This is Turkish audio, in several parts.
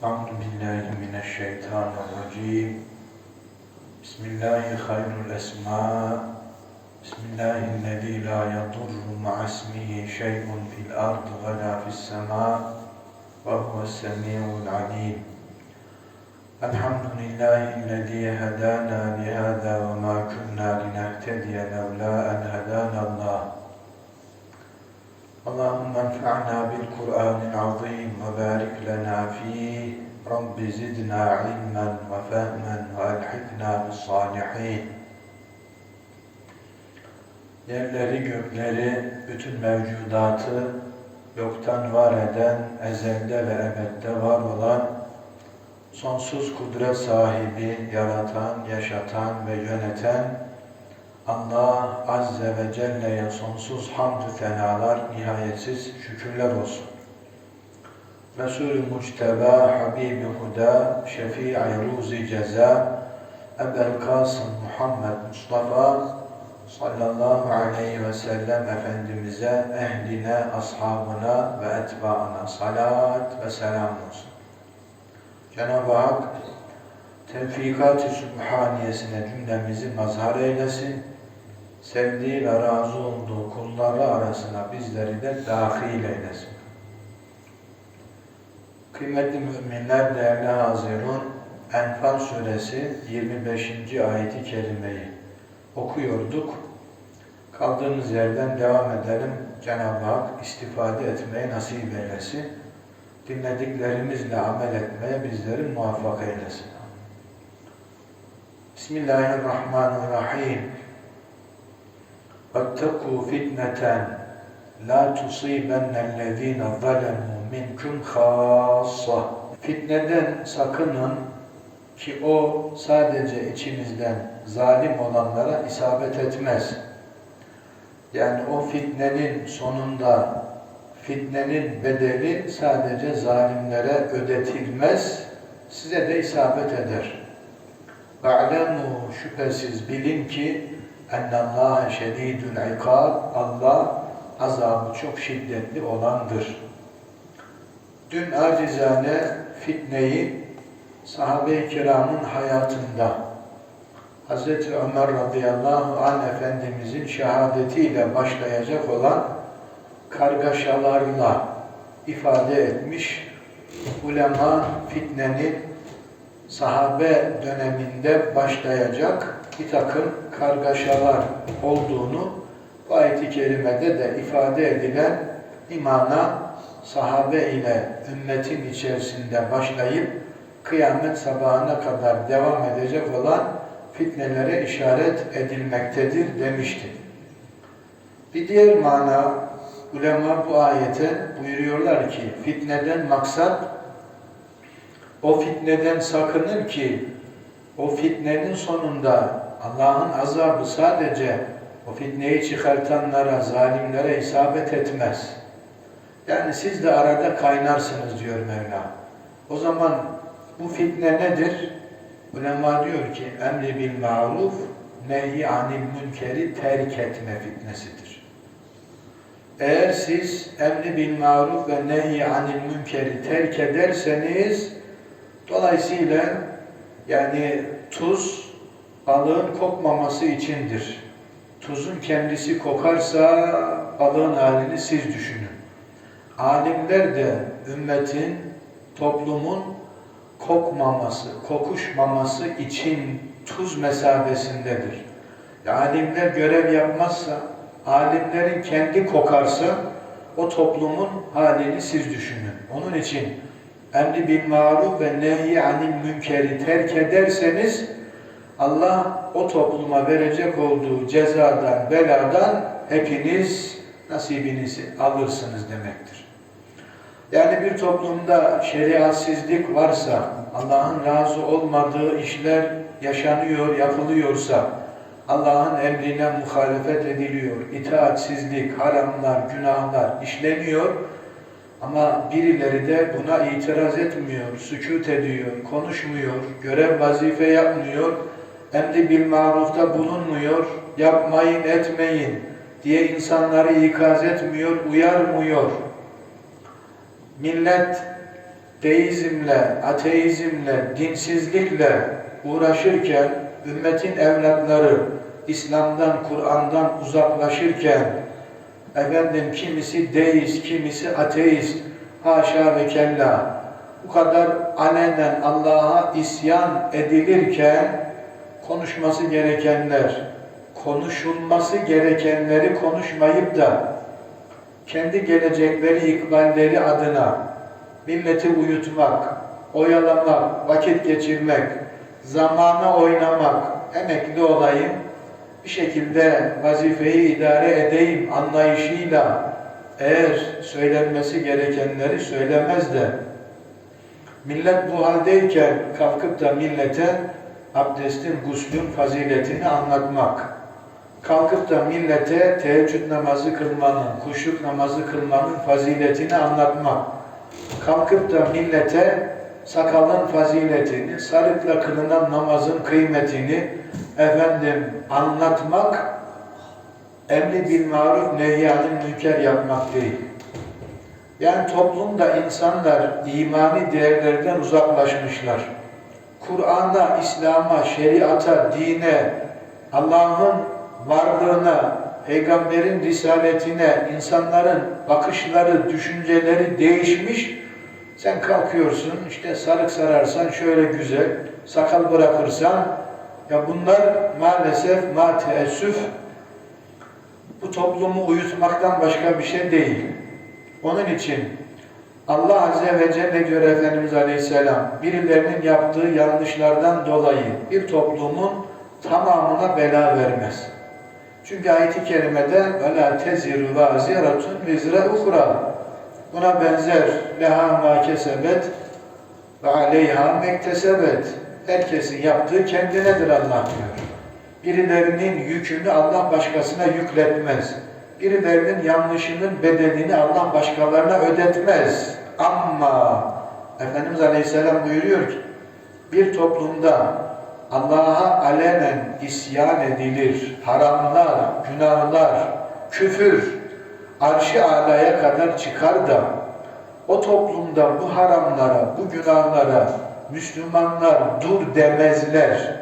أعوذ بالله من الشيطان الرجيم. بسم الله خير الأسماء. بسم الله الذي لا يضر مع اسمه شيء في الأرض ولا في السماء وهو السميع العليم. الحمد لله الذي هدانا لهذا وما كنا لنهتدي لولا أن هدانا الله. اللهم انفعنا بالقرآن العظيم وبارك لنا فيه رب زدنا علما وفهما وألحقنا بالصالحين Yerleri, gökleri, bütün mevcudatı yoktan var eden, ezelde ve ebedde var olan, sonsuz kudret sahibi, yaratan, yaşatan ve yöneten, Allah Azze ve Celle'ye sonsuz hamdü senalar, nihayetsiz şükürler olsun. Resul-i Muçteba, Habibi Huda, Şefii Ruzi Ceza, Ebel Kasım Muhammed Mustafa sallallahu aleyhi ve sellem Efendimiz'e, ehline, ashabına ve etbaına salat ve selam olsun. Cenab-ı Hak tevfikat-ı cümlemizi mazhar eylesin. Sevdiği ve razı olduğu kulları arasına bizleri de dahil eylesin. Kıymetli müminler, değerli hazirun, Enfal suresi 25. ayeti kerimeyi okuyorduk. Kaldığımız yerden devam edelim. Cenab-ı Hak istifade etmeyi nasip eylesin. Dinlediklerimizle amel etmeye bizleri muvaffak eylesin. Bismillahirrahmanirrahim. وَاتَّقُوا فِتْنَةً لَا تُصِيبَنَّ الَّذ۪ينَ ظَلَمُوا مِنْكُمْ خَاصَّةً Fitneden sakının ki o sadece içimizden zalim olanlara isabet etmez. Yani o fitnenin sonunda fitnenin bedeli sadece zalimlere ödetilmez, size de isabet eder. وَعْلَمُوا şüphesiz bilin ki اَنَّ şedidül ikab Allah azabı çok şiddetli olandır. Dün acizane fitneyi sahabe-i kiramın hayatında Hz. Ömer radıyallahu anh Efendimizin şehadetiyle başlayacak olan kargaşalarla ifade etmiş. Ulema fitnenin sahabe döneminde başlayacak bir takım kargaşalar olduğunu bu ayet-i kerimede de ifade edilen imana sahabe ile ümmetin içerisinde başlayıp kıyamet sabahına kadar devam edecek olan fitnelere işaret edilmektedir demişti. Bir diğer mana ulema bu ayete buyuruyorlar ki fitneden maksat o fitneden sakının ki o fitnenin sonunda Allah'ın azabı sadece o fitneyi çıkartanlara, zalimlere isabet etmez. Yani siz de arada kaynarsınız diyor Mevla. O zaman bu fitne nedir? Ulema diyor ki emri bil maruf nehi anil münkeri terk etme fitnesidir. Eğer siz emri bil maruf ve nehi anil münkeri terk ederseniz dolayısıyla yani tuz balığın kokmaması içindir. Tuzun kendisi kokarsa balığın halini siz düşünün. Alimler de ümmetin, toplumun kokmaması, kokuşmaması için tuz mesabesindedir. Alimler görev yapmazsa, alimlerin kendi kokarsa o toplumun halini siz düşünün. Onun için emri bil maruf ve nehi anil münkeri terk ederseniz Allah o topluma verecek olduğu cezadan, beladan hepiniz nasibinizi alırsınız demektir. Yani bir toplumda şeriatsizlik varsa, Allah'ın razı olmadığı işler yaşanıyor, yapılıyorsa, Allah'ın emrine muhalefet ediliyor, itaatsizlik, haramlar, günahlar işleniyor ama birileri de buna itiraz etmiyor, sükut ediyor, konuşmuyor, görev vazife yapmıyor, emri bil marufta bulunmuyor, yapmayın, etmeyin diye insanları ikaz etmiyor, uyarmıyor. Millet deizmle, ateizmle, dinsizlikle uğraşırken, ümmetin evlatları İslam'dan, Kur'an'dan uzaklaşırken, efendim kimisi deist, kimisi ateist, haşa ve kella, bu kadar alenen Allah'a isyan edilirken, konuşması gerekenler, konuşulması gerekenleri konuşmayıp da, kendi gelecekleri, ikballeri adına milleti uyutmak, oyalamak, vakit geçirmek, zamana oynamak, emekli olayım, bir şekilde vazifeyi idare edeyim anlayışıyla eğer söylenmesi gerekenleri söylemez de millet bu haldeyken kalkıp da millete abdestin, guslün faziletini anlatmak, kalkıp da millete teheccüd namazı kılmanın, kuşluk namazı kılmanın faziletini anlatmak, kalkıp da millete sakalın faziletini, sarıkla kılınan namazın kıymetini efendim anlatmak, emri bil maruf nehyanın münker yapmak değil. Yani toplumda insanlar imani değerlerden uzaklaşmışlar. Kur'an'a, İslam'a, şeriata, dine, Allah'ın varlığına, peygamberin risaletine, insanların bakışları, düşünceleri değişmiş. Sen kalkıyorsun, işte sarık sararsan şöyle güzel, sakal bırakırsan, ya bunlar maalesef ma teessüf bu toplumu uyutmaktan başka bir şey değil. Onun için Allah Azze ve Celle diyor Efendimiz Aleyhisselam, birilerinin yaptığı yanlışlardan dolayı bir toplumun tamamına bela vermez. Çünkü ayet-i kerimede وَلَا تَزِرُ وَازِيَرَةٌ وِزْرَ اُخْرَى Buna benzer لَهَا مَا كَسَبَتْ وَعَلَيْهَا مَكْتَسَبَتْ Herkesin yaptığı kendinedir Allah diyor. Birilerinin yükünü Allah başkasına yükletmez. Birilerinin yanlışının bedelini Allah başkalarına ödetmez. Ama Efendimiz Aleyhisselam buyuruyor ki bir toplumda Allah'a alenen isyan edilir, haramlar, günahlar, küfür, arş-ı alaya kadar çıkar da o toplumda bu haramlara, bu günahlara Müslümanlar dur demezler.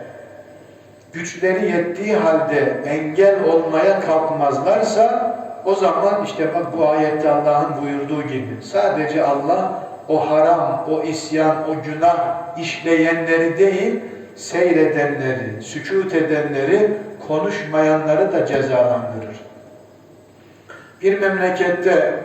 Güçleri yettiği halde engel olmaya kalkmazlarsa o zaman işte bak bu ayette Allah'ın buyurduğu gibi sadece Allah o haram, o isyan, o günah işleyenleri değil, seyredenleri, sükut edenleri, konuşmayanları da cezalandırır. Bir memlekette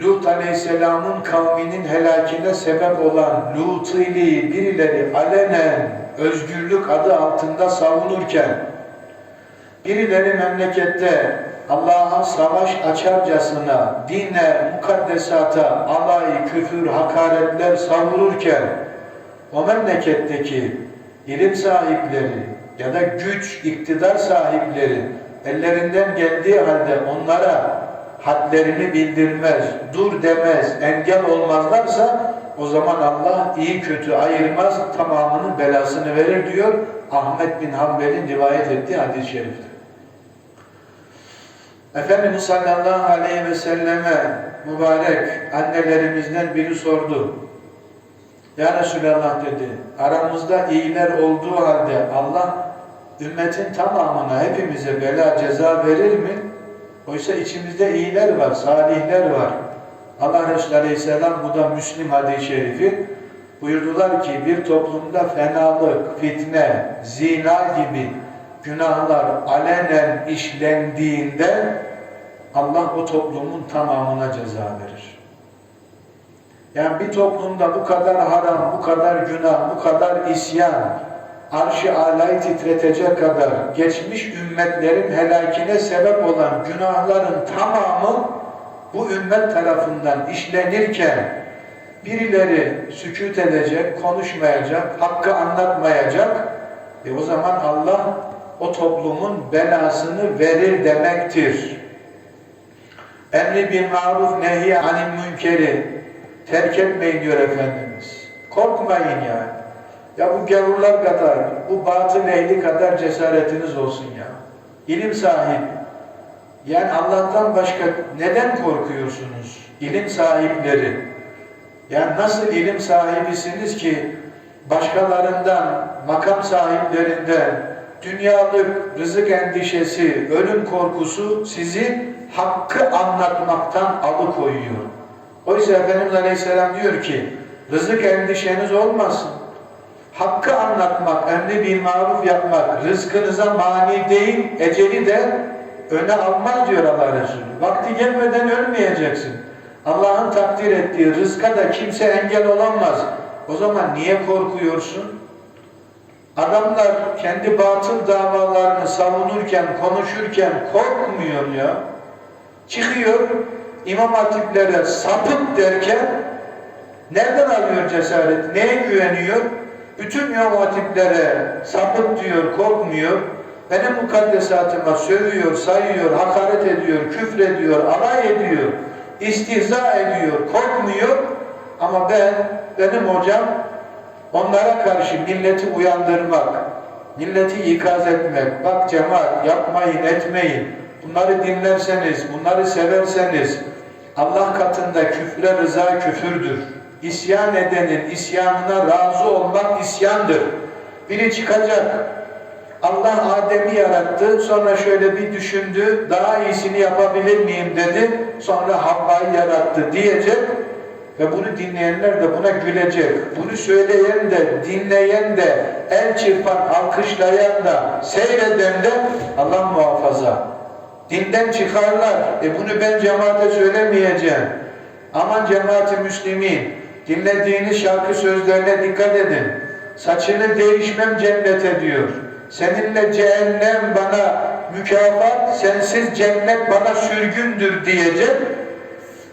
Lut Aleyhisselam'ın kavminin helakine sebep olan Lutiliği birileri alenen özgürlük adı altında savunurken birileri memlekette Allah'a savaş açarcasına, dine, mukaddesata, alay, küfür, hakaretler savururken o memleketteki ilim sahipleri ya da güç, iktidar sahipleri ellerinden geldiği halde onlara hadlerini bildirmez, dur demez, engel olmazlarsa o zaman Allah iyi kötü ayırmaz, tamamının belasını verir diyor Ahmet bin Hanbel'in rivayet ettiği hadis-i şerifte. Efendimiz sallallahu aleyhi ve selleme mübarek annelerimizden biri sordu. Ya Resulallah dedi, aramızda iyiler olduğu halde Allah ümmetin tamamına, hepimize bela ceza verir mi? Oysa içimizde iyiler var, salihler var. Allah Resulü Aleyhisselam bu da Müslim hadis-i şerifi buyurdular ki bir toplumda fenalık, fitne, zina gibi günahlar alenen işlendiğinde Allah o toplumun tamamına ceza verir. Yani bir toplumda bu kadar haram, bu kadar günah, bu kadar isyan, arş-ı alayı titretecek kadar geçmiş ümmetlerin helakine sebep olan günahların tamamı bu ümmet tarafından işlenirken birileri sükut edecek, konuşmayacak, hakkı anlatmayacak e o zaman Allah o toplumun belasını verir demektir. Emri bin maruf nehi anil münkeri terk etmeyin diyor Efendimiz. Korkmayın yani. Ya bu gavurlar kadar, bu batıl ehli kadar cesaretiniz olsun ya. İlim sahibi. Yani Allah'tan başka neden korkuyorsunuz? İlim sahipleri. Yani nasıl ilim sahibisiniz ki başkalarından, makam sahiplerinden dünyalık rızık endişesi, ölüm korkusu sizi hakkı anlatmaktan alıkoyuyor. Oysa Efendimiz Aleyhisselam diyor ki rızık endişeniz olmasın. Hakkı anlatmak, emri bil maruf yapmak, rızkınıza mani değil, eceli de öne almaz diyor Allah Resulü. Vakti gelmeden ölmeyeceksin. Allah'ın takdir ettiği rızka da kimse engel olamaz. O zaman niye korkuyorsun? Adamlar kendi batıl davalarını savunurken, konuşurken korkmuyor ya. Çıkıyor imam hatiplere sapık derken nereden alıyor cesaret? Neye güveniyor? Bütün imam hatiplere sapık diyor, korkmuyor. Benim mukaddesatıma sövüyor, sayıyor, hakaret ediyor, küfrediyor, alay ediyor, istihza ediyor, korkmuyor. Ama ben, benim hocam onlara karşı milleti uyandırmak, milleti ikaz etmek, bak cemaat yapmayın, etmeyin. Bunları dinlerseniz, bunları severseniz Allah katında küfre rıza küfürdür. İsyan edenin isyanına razı olmak isyandır. Biri çıkacak, Allah Adem'i yarattı, sonra şöyle bir düşündü, daha iyisini yapabilir miyim dedi, sonra Havva'yı yarattı diyecek ve bunu dinleyenler de buna gülecek. Bunu söyleyen de, dinleyen de, el çırpan, alkışlayan da, seyreden de Allah muhafaza. Dinden çıkarlar. E bunu ben cemaate söylemeyeceğim. Aman cemaati müslimin, dinlediğiniz şarkı sözlerine dikkat edin. Saçını değişmem cennete diyor. Seninle cehennem bana mükafat, sensiz cennet bana sürgündür diyecek.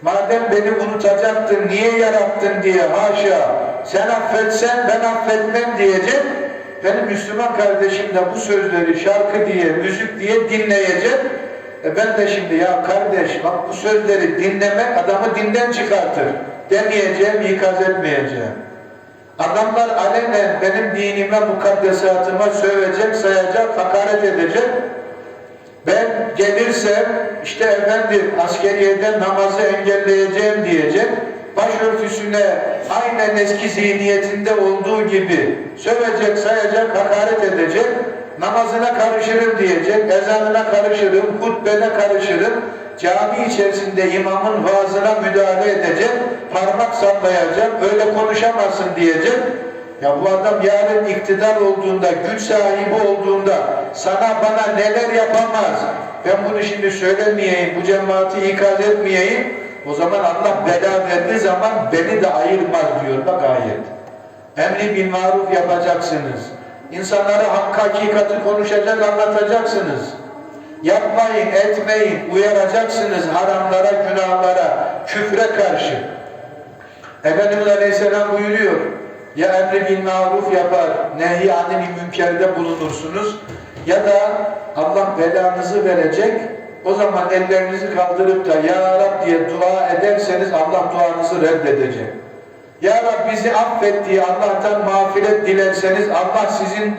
Madem beni unutacaktın, niye yarattın diye haşa, sen affetsen ben affetmem diyecek. Benim Müslüman kardeşim de bu sözleri şarkı diye, müzik diye dinleyecek. E ben de şimdi ya kardeş bak bu sözleri dinlemek adamı dinden çıkartır. Demeyeceğim, ikaz etmeyeceğim. Adamlar alenen benim dinime, mukaddesatıma sövecek, sayacak, hakaret edecek. Ben gelirsem işte efendim askeriyeden namazı engelleyeceğim diyecek. Başörtüsüne aynen eski zihniyetinde olduğu gibi sövecek, sayacak, hakaret edecek. Namazına karışırım diyecek, ezanına karışırım, hutbene karışırım. Cami içerisinde imamın vaazına müdahale edecek, parmak sallayacak, öyle konuşamazsın diyecek. Ya bu adam yarın iktidar olduğunda, güç sahibi olduğunda sana bana neler yapamaz. Ben bunu şimdi söylemeyeyim, bu cemaati ikaz etmeyeyim. O zaman Allah bela verdiği zaman beni de ayırmaz diyor bak ayet. Emri bil maruf yapacaksınız. İnsanlara hakkı hakikati konuşacak, anlatacaksınız. Yapmayın, etmeyin, uyaracaksınız haramlara, günahlara, küfre karşı. Efendimiz Aleyhisselam buyuruyor. Ya emri bil maruf yapar, nehi anil münkerde bulunursunuz. Ya da Allah belanızı verecek. O zaman ellerinizi kaldırıp da Ya Rab diye dua ederseniz Allah duanızı reddedecek. Ya Rab bizi affet diye Allah'tan mağfiret dilerseniz Allah sizin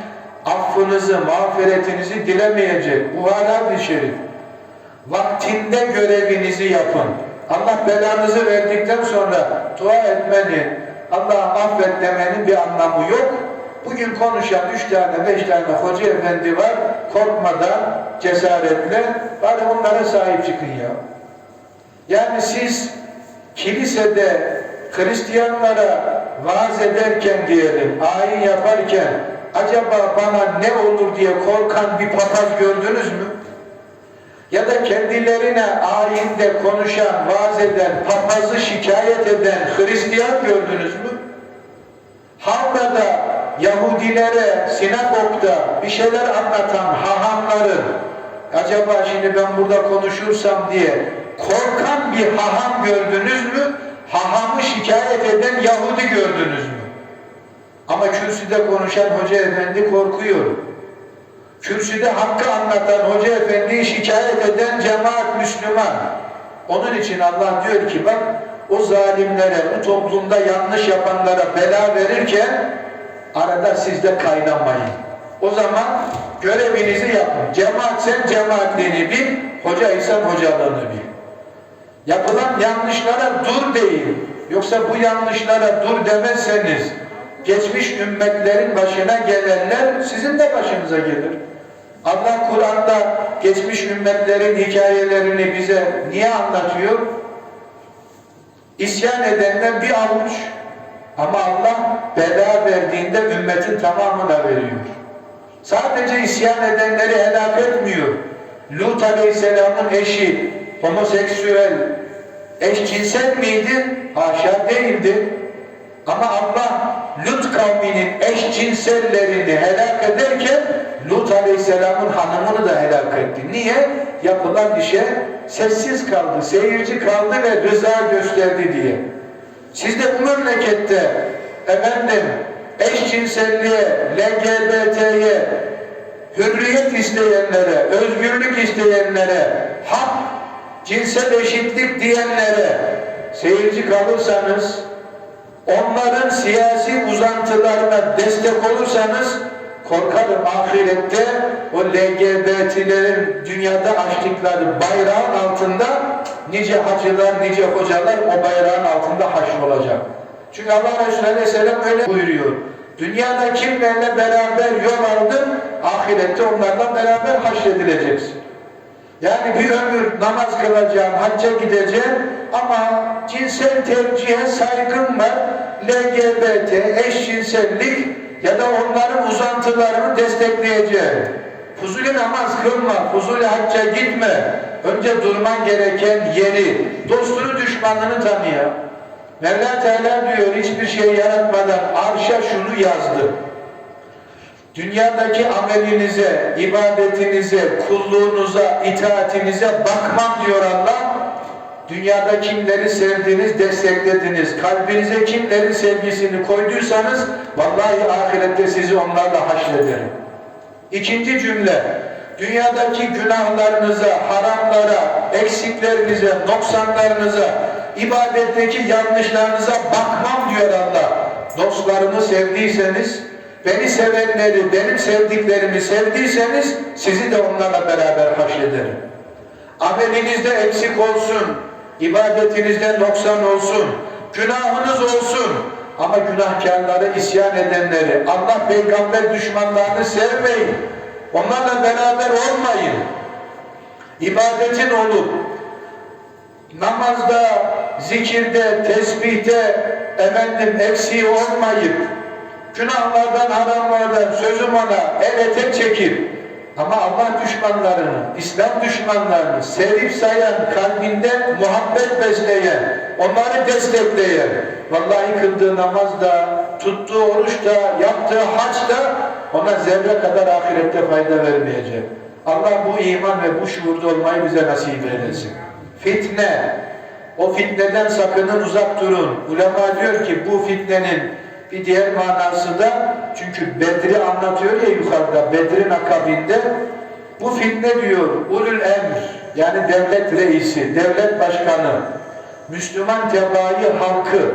affınızı, mağfiretinizi dilemeyecek. Buhari hadis şerif. Vaktinde görevinizi yapın. Allah belanızı verdikten sonra dua etmenin, Allah'a affet demenin bir anlamı yok. Bugün konuşan üç tane, beş tane hoca efendi var. Korkmadan, cesaretle bari onlara sahip çıkın ya. Yani siz kilisede Hristiyanlara vaaz ederken diyelim, ayin yaparken acaba bana ne olur diye korkan bir papaz gördünüz mü? Ya da kendilerine ayinde konuşan, vaaz eden, papazı şikayet eden Hristiyan gördünüz mü? Havlada Yahudilere, sinagogda bir şeyler anlatan hahamların acaba şimdi ben burada konuşursam diye korkan bir haham gördünüz mü? Hahamı şikayet eden Yahudi gördünüz mü? Ama kürsüde konuşan hoca efendi korkuyor. Kürsüde hakkı anlatan hoca efendiyi şikayet eden cemaat Müslüman. Onun için Allah diyor ki bak o zalimlere, bu toplumda yanlış yapanlara bela verirken arada siz de kaynamayın. O zaman görevinizi yapın. Cemaat sen cemaatliğini bil, hoca isen hocalığını bil. Yapılan yanlışlara dur değil. Yoksa bu yanlışlara dur demezseniz geçmiş ümmetlerin başına gelenler sizin de başınıza gelir. Allah Kur'an'da geçmiş ümmetlerin hikayelerini bize niye anlatıyor? İsyan edenler bir avuç ama Allah bela verdiğinde ümmetin tamamına veriyor. Sadece isyan edenleri helak etmiyor. Lut Aleyhisselam'ın eşi homoseksüel, eşcinsel miydi? Haşa değildi. Ama Allah Lut kavminin eşcinsellerini helak ederken Lut Aleyhisselam'ın hanımını da helak etti. Niye? Yapılan işe sessiz kaldı, seyirci kaldı ve rıza gösterdi diye. Siz de bu memlekette efendim eşcinselliğe, LGBT'ye, hürriyet isteyenlere, özgürlük isteyenlere, hak, cinsel eşitlik diyenlere seyirci kalırsanız, onların siyasi uzantılarına destek olursanız, korkarım ahirette o LGBT'lerin dünyada açtıkları bayrağın altında nice hacılar, nice hocalar o bayrağın altında haşr olacak. Çünkü Allah Resulü Aleyhisselam öyle buyuruyor. Dünyada kimlerle beraber yol aldın, ahirette onlarla beraber haşredileceksin. Yani bir ömür namaz kılacağım, hacca gideceğim ama cinsel tercihe saygım var. LGBT, eşcinsellik ya da onların uzantılarını destekleyeceğim. Fuzuli namaz kılma, fuzuli hacca gitme. Önce durman gereken yeri, dostunu düşmanını tanıya. Mevla Teala diyor hiçbir şey yaratmadan arşa şunu yazdı. Dünyadaki amelinize, ibadetinize, kulluğunuza, itaatinize bakmam diyor Allah. Dünyada kimleri sevdiniz, desteklediniz, kalbinize kimlerin sevgisini koyduysanız vallahi ahirette sizi onlarla haşrederim. İkinci cümle, dünyadaki günahlarınıza, haramlara, eksiklerinize, noksanlarınıza, ibadetteki yanlışlarınıza bakmam diyor Allah. Dostlarımı sevdiyseniz, beni sevenleri, benim sevdiklerimi sevdiyseniz sizi de onlarla beraber haşrederim. Amelinizde eksik olsun, ibadetinizde noksan olsun, günahınız olsun ama günahkarları, isyan edenleri, Allah peygamber düşmanlarını sevmeyin. Onlarla beraber olmayın. İbadetin olup, namazda, zikirde, tesbihte, efendim eksiği olmayıp, günahlardan, haramlardan sözüm ona el ete çekip, ama Allah düşmanlarını, İslam düşmanlarını sevip sayan, kalbinde muhabbet besleyen, onları destekleyen, vallahi kıldığı namazda, tuttuğu oruçta, yaptığı haçta ona zerre kadar ahirette fayda vermeyecek. Allah bu iman ve bu şuurda olmayı bize nasip eylesin. Fitne, o fitneden sakının uzak durun. Ulema diyor ki bu fitnenin bir diğer manası da çünkü Bedri anlatıyor ya yukarıda Bedrin akabinde bu fitne diyor ulul emr yani devlet reisi, devlet başkanı Müslüman tebaayı halkı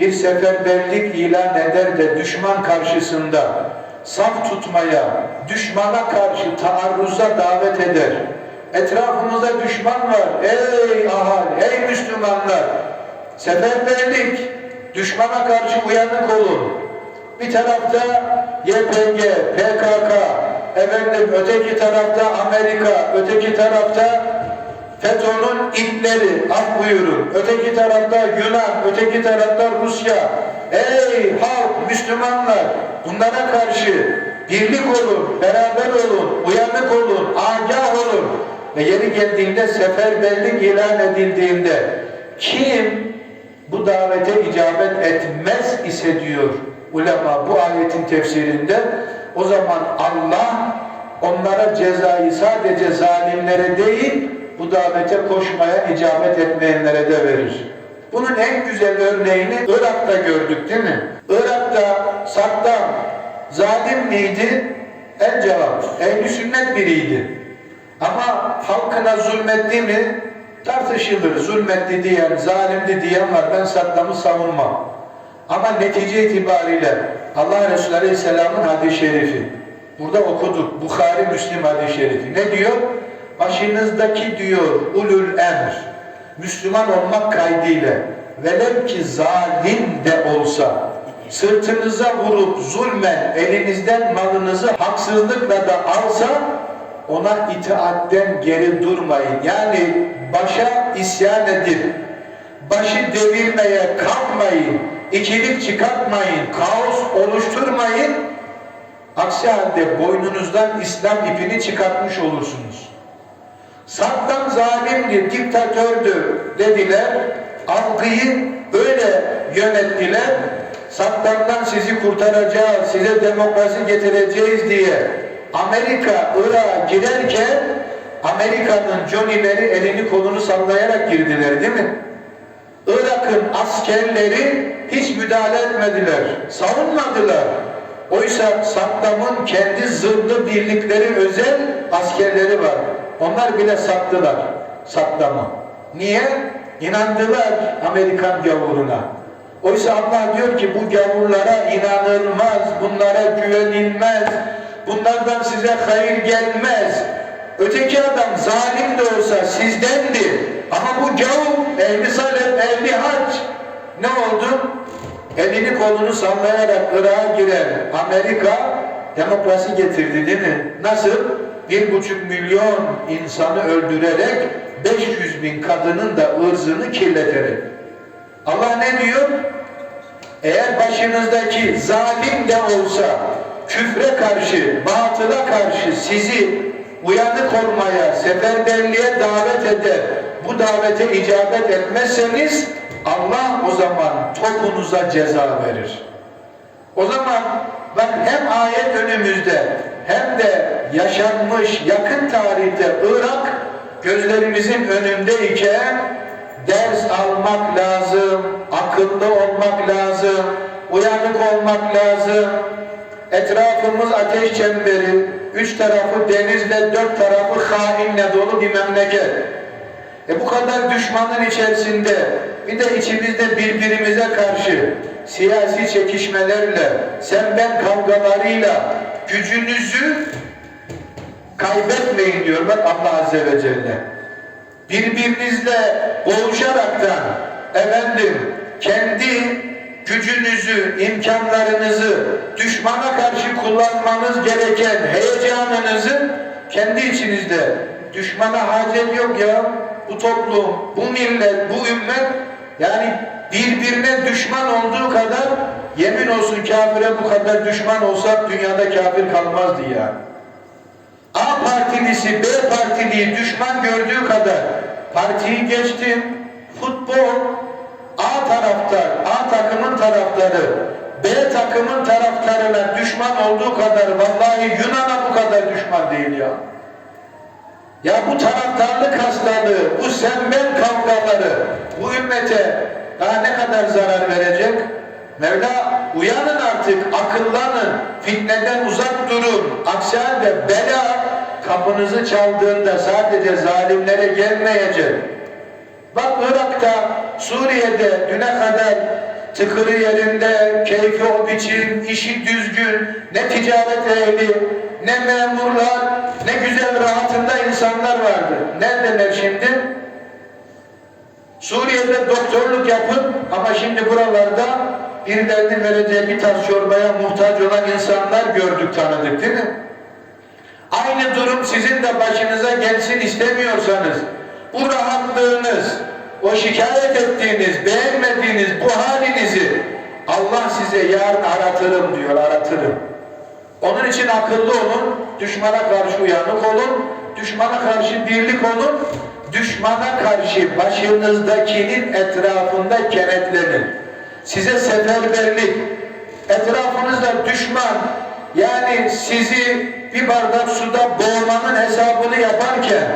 bir seferberlik ilan eder de düşman karşısında saf tutmaya, düşmana karşı taarruza davet eder. Etrafımızda düşman var. Ey ahal, ey Müslümanlar! Seferberlik, düşmana karşı uyanık olun. Bir tarafta YPG, PKK, efendim öteki tarafta Amerika, öteki tarafta FETÖ'nün ilkleri, af buyurun. Öteki tarafta Yunan, öteki tarafta Rusya. Ey halk, Müslümanlar, bunlara karşı birlik olun, beraber olun, uyanık olun, agah olun. Ve yeri geldiğinde seferberlik ilan edildiğinde kim bu davete icabet etmez ise diyor ulema bu ayetin tefsirinde o zaman Allah onlara cezayı sadece zalimlere değil bu davete koşmaya icabet etmeyenlere de verir. Bunun en güzel örneğini Irak'ta gördük değil mi? Irak'ta Saddam zalim miydi? El cevap. Ehli sünnet biriydi. Ama halkına zulmetti mi? Tartışılır. Zulmetti diyen, zalimdi diyen var. Ben Saddam'ı savunmam. Ama netice itibariyle Allah Resulü Aleyhisselam'ın hadis-i şerifi. Burada okuduk. Bukhari Müslim hadis-i şerifi. Ne diyor? Başınızdaki diyor ulul emr. Müslüman olmak kaydıyla velev ki zalim de olsa sırtınıza vurup zulmen elinizden malınızı haksızlıkla da alsa ona itaatten geri durmayın. Yani başa isyan edip başı devirmeye kalkmayın, ikilik çıkartmayın, kaos oluşturmayın. Aksi halde boynunuzdan İslam ipini çıkartmış olursunuz. Saddam zalimdi, diktatördü dediler. Algıyı böyle yönettiler. Saddam'dan sizi kurtaracağız, size demokrasi getireceğiz diye Amerika Irak'a girerken Amerika'nın Johnny'leri elini kolunu sallayarak girdiler değil mi? Irak'ın askerleri hiç müdahale etmediler, savunmadılar. Oysa Saddam'ın kendi zırhlı birlikleri, özel askerleri var. Onlar bile sattılar Saddam'ı. Niye? İnandılar Amerikan gavuruna. Oysa Allah diyor ki bu gavurlara inanılmaz, bunlara güvenilmez, bunlardan size hayır gelmez. Öteki adam zalim de olsa sizdendi. Ama bu gavur ehli salep, ehli hac ne oldu? Elini kolunu sallayarak Irak'a giren Amerika demokrasi getirdi değil mi? Nasıl? Bir buçuk milyon insanı öldürerek 500 bin kadının da ırzını kirleterek. Allah ne diyor? Eğer başınızdaki zalim de olsa küfre karşı, batıla karşı sizi uyanık olmaya, seferberliğe davet eder, bu davete icabet etmezseniz Allah o zaman topunuza ceza verir. O zaman bak hem ayet önümüzde hem de yaşanmış yakın tarihte Irak gözlerimizin önündeyken ders almak lazım, akıllı olmak lazım, uyanık olmak lazım. Etrafımız ateş çemberi, üç tarafı denizle, dört tarafı hainle dolu bir memleket. E bu kadar düşmanın içerisinde bir de içimizde birbirimize karşı siyasi çekişmelerle, sen ben kavgalarıyla gücünüzü kaybetmeyin diyor bak Allah Azze ve Celle. Birbirinizle boğuşaraktan efendim kendi gücünüzü, imkanlarınızı düşmana karşı kullanmanız gereken heyecanınızı kendi içinizde düşmana hacet yok ya bu toplum, bu millet, bu ümmet yani birbirine düşman olduğu kadar yemin olsun kafire bu kadar düşman olsak dünyada kafir kalmazdı ya. A partilisi B partiliyi düşman gördüğü kadar partiyi geçtim, futbol A taraftar, A takımın taraftarı B takımın taraftarına düşman olduğu kadar vallahi Yunan'a bu kadar düşman değil ya. Ya bu taraftarlık hastalığı, bu sen ben kavgaları bu ümmete daha ne kadar zarar verecek? Mevla uyanın artık, akıllanın, fitneden uzak durun. Aksi halde bela kapınızı çaldığında sadece zalimlere gelmeyecek. Bak Irak'ta, Suriye'de düne kadar tıkırı yerinde, keyfi o biçim, işi düzgün, ne ticaret ehli, ne memurlar, ne güzel rahatında insanlar vardı. Neredeler şimdi? Suriye'de doktorluk yapın ama şimdi buralarda birilerinin vereceği bir tas çorbaya muhtaç olan insanlar gördük, tanıdık değil mi? Aynı durum sizin de başınıza gelsin istemiyorsanız bu rahatlığınız, o şikayet ettiğiniz, beğenmediğiniz bu halinizi Allah size yarın aratırım diyor, aratırım. Onun için akıllı olun, düşmana karşı uyanık olun, düşmana karşı birlik olun, düşmana karşı başınızdakinin etrafında kenetlenin. Size seferberlik, etrafınızda düşman, yani sizi bir bardak suda boğmanın hesabını yaparken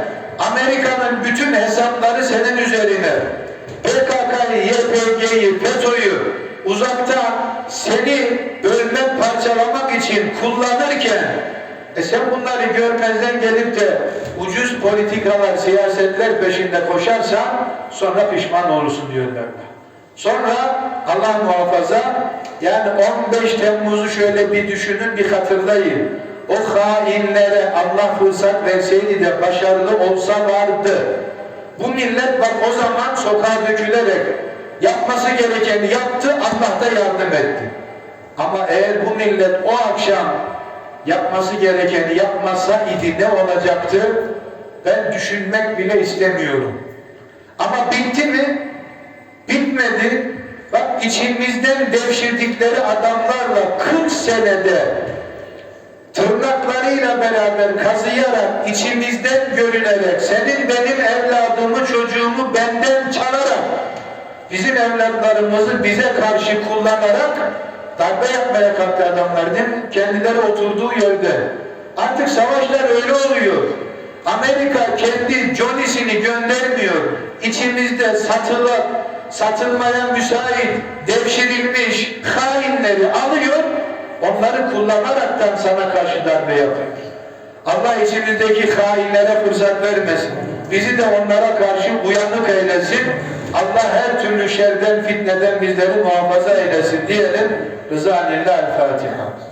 Amerika'nın bütün hesapları senin üzerine. PKK'yı, YPG'yi, FETÖ'yü uzaktan seni bölmek, parçalamak için kullanırken e sen bunları görmezden gelip de ucuz politikalar, siyasetler peşinde koşarsan sonra pişman olursun diyor Mevla. Sonra Allah muhafaza yani 15 Temmuz'u şöyle bir düşünün, bir hatırlayın. O hainlere Allah fırsat verseydi de başarılı olsa vardı. Bu millet bak o zaman sokağa dökülerek Yapması gerekeni yaptı, Allah da yardım etti. Ama eğer bu millet o akşam yapması gerekeni yapmasa idi ne olacaktı? Ben düşünmek bile istemiyorum. Ama bitti mi? Bitmedi. Bak içimizden devşirdikleri adamlarla 40 senede tırnaklarıyla beraber kazıyarak, içimizden görünerek, senin benim evladımı, çocuğumu benden çalarak, bizim evlatlarımızı bize karşı kullanarak darbe yapmaya kalktı adamlar değil mi? Kendileri oturduğu yerde. Artık savaşlar öyle oluyor. Amerika kendi Johnny'sini göndermiyor. İçimizde satılı, satılmaya müsait, devşirilmiş hainleri alıyor. Onları kullanaraktan sana karşı darbe yapıyor. Allah içimizdeki hainlere fırsat vermesin. Bizi de onlara karşı uyanık eylesin. Allah her türlü şerden, fitneden bizleri muhafaza eylesin diyelim. Rıza Lillah El Fatiha.